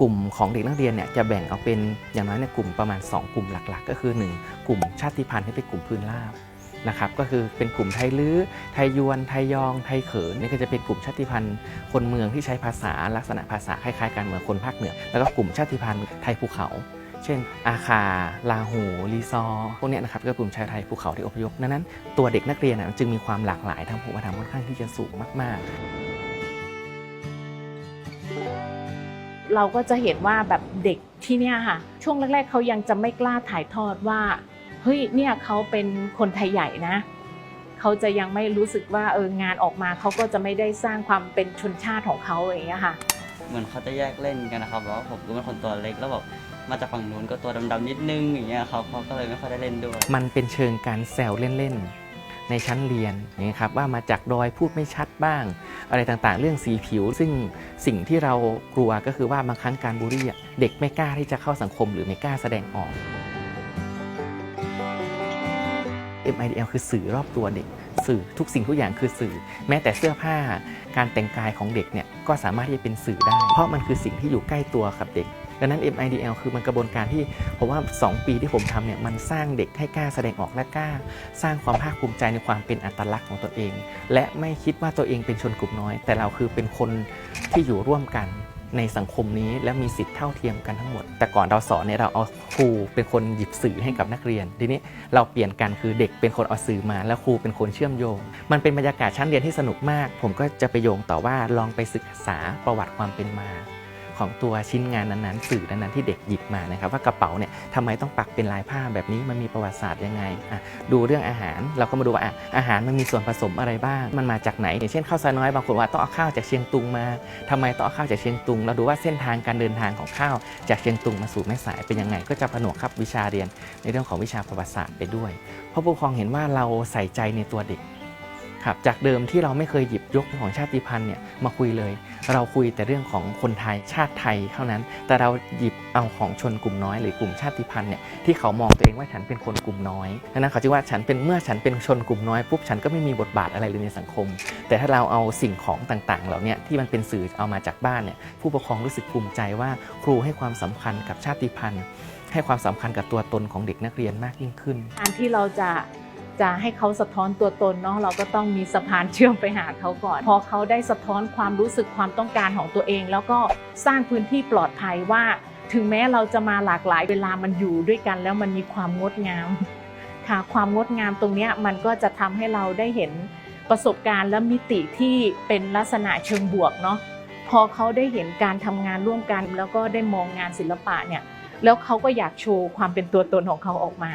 กลุ่มของเด็กนักเรียนเนี่ยจะแบ่งเอาเป็นอย่างน้อยเนี่ยกลุ่มประมาณ 2 กลุ่มหลักๆ ก็คือ 1 กลุ่มชาติพันธุ์ที่เป็นกลุ่มพื้นราบนะครับก็คือเป็นกลุ่มไทยลื้อไทยยวน ไทยยอง ไทยเขินนี่ก็จะเป็นกลุ่มชาติพันธุ์ คนเมืองที่ใช้ภาษาลักษณะภาษาคล้ายๆกันเหมือนคนภาคเหนือ แล้วก็กลุ่มชาติพันธุ์ไทยภูเขา เช่น อาคา ลาหู ลีซอ พวกเนี้ยนะครับก็กลุ่มชายไทยภูเขาที่อพยพดังนั้น ตัวเด็กนักเรียนน่ะมันจึงมีความหลากหลายทางภูมิธรรมค่อนข้างที่จะสูงมาก ๆ เราก็จะเห็นว่าแบบเด็กที่เนี่ยค่ะ ช่วงแรก ๆเขายังจะไม่กล้าถ่ายทอดว่าเฮ้ยเนี่ยเขาเป็นคนไทยใหญ่นะเขาจะยังไม่รู้สึกว่าเอองานออกมาเขาก็จะไม่ได้สร้างความเป็นชนชาติของเขาอย่างเงี้ยค่ะเหมือนเขาจะแยกเล่นกันนะครับแล้วผมก็เป็นคนตัวเล็กแล้วแบบมาจากฝั่งนู้นก็ตัวดำๆนิดนึงอย่างเงี้ยครับเขาก็เลยไม่ค่อยได้เล่นด้วย มันเป็นเชิงการแซวเล่นๆ ในชั้นเรียนอย่างนี้ครับว่ามาจากดอยพูดไม่ชัดบ้าง อะไรต่างๆ เรื่องสีผิว ซึ่งสิ่งที่เรากลัวก็คือว่าบางครั้งการบูลลี่เด็กไม่กล้าที่จะเข้าสังคมหรือไม่กล้าแสดงออก MIDL คือสื่อรอบตัวเด็ก สื่อทุกสิ่งทุกอย่างคือสื่อ แม้แต่เสื้อผ้าการแต่งกายของเด็กเนี่ยก็สามารถที่จะเป็นสื่อได้ เพราะมันคือสิ่งที่อยู่ใกล้ตัวกับเด็ก ดังนั้น MIDL คือมันกระบวนการที่ผมว่า 2 ปีที่ผมทำเนี่ยมันสร้างเด็กให้กล้าแสดงออกและกล้า สร้างความภาคภูมิใจในความเป็นอัตลักษณ์ของตนเอง และไม่คิดว่าตัวเองเป็นชนกลุ่มน้อย แต่เราคือเป็นคนที่อยู่ร่วมกันในสังคมนี้และมีสิทธิ์เท่าเทียมกันทั้งหมด แต่ก่อนเราสอนเนี่ยเราเอาครูเป็นคนหยิบสื่อให้กับนักเรียน ทีนี้เราเปลี่ยนกันคือเด็กเป็นคนเอาสื่อมา แล้วครูเป็นคนเชื่อมโยง มันเป็นบรรยากาศชั้นเรียนที่สนุกมาก ผมก็จะไปโยงต่อว่าลองไปศึกษาประวัติความเป็นมา ของตัวชิ้นงานนั้นๆสื่อนั้นๆที่เด็กหยิบมานะครับ ว่ากระเป๋าเนี่ยทำไมต้องปักเป็นลายผ้าแบบนี้มันมีประวัติศาสตร์ยังไงอะดูเรื่องอาหารเราก็มาดูว่าออาหารมันมีส่วนผสมอะไรบ้าง มันมาจากไหนอย่างเช่นข้าวซอยน้อยบางคนว่าต้องเอาข้าวจากเชียงตุงมาทำไมต้องเอาข้าวจากเชียงตุง เราดูว่าเส้นทางการเดินทางของข้าวจากเชียงตุงมาสู่แม่สายเป็นยังไง ก็จะผนวกครับวิชาเรียนในเรื่องของวิชาประวัติศาสตร์ไปด้วยเพราะผู้ปกครองเห็นว่าเราใส่ใจในตัวเด็ก ครับจากเดิมที่เราไม่เคยหยิบยกของชาติพันธุ์เนี่ยมาคุยเลย เราคุยแต่เรื่องของคนไทยชาติไทยเท่านั้น แต่เราหยิบเอาของชนกลุ่มน้อยหรือกลุ่มชาติพันธุ์เนี่ยที่เขามองตัวเองว่าฉันเป็นคนกลุ่มน้อยดังนั้นเขาจึงว่าฉันเป็นเมื่อฉันเป็นชนกลุ่มน้อยปุ๊บฉันก็ไม่มีบทบาทอะไรเลยในสังคม แต่ถ้าเราเอาสิ่งของต่างๆ เหล่านี้ที่มันเป็นสื่อเอามาจากบ้านเนี่ยผู้ปกครองรู้สึกภูมิใจว่าครูให้ความสำคัญกับชาติพันธุ์ให้ความสำคัญกับตัวตนของเด็กนักเรียนมากยิ่งขึ้น การที่เราจะ จะให้เขาสะท้อนตัวตนเนาะเราก็ต้องมีสะพานเชื่อมไปหาเขาก่อน พอเขาได้สะท้อนความรู้สึกความต้องการของตัวเอง แล้วก็สร้างพื้นที่ปลอดภัยว่า ถึงแม้เราจะมาหลากหลายเวลามันอยู่ด้วยกัน แล้วมันมีความงดงามค่ะความงดงามตรงนี้มันก็จะทำให้เราได้เห็นประสบการณ์และมิติที่เป็นลักษณะเชิงบวกเนาะพอเขาได้เห็นการทำงานร่วมกัน แล้วก็ได้มองงานศิลปะเนี่ยแล้วเขาก็อยากโชว์ความเป็นตัวตนของเขาออกมา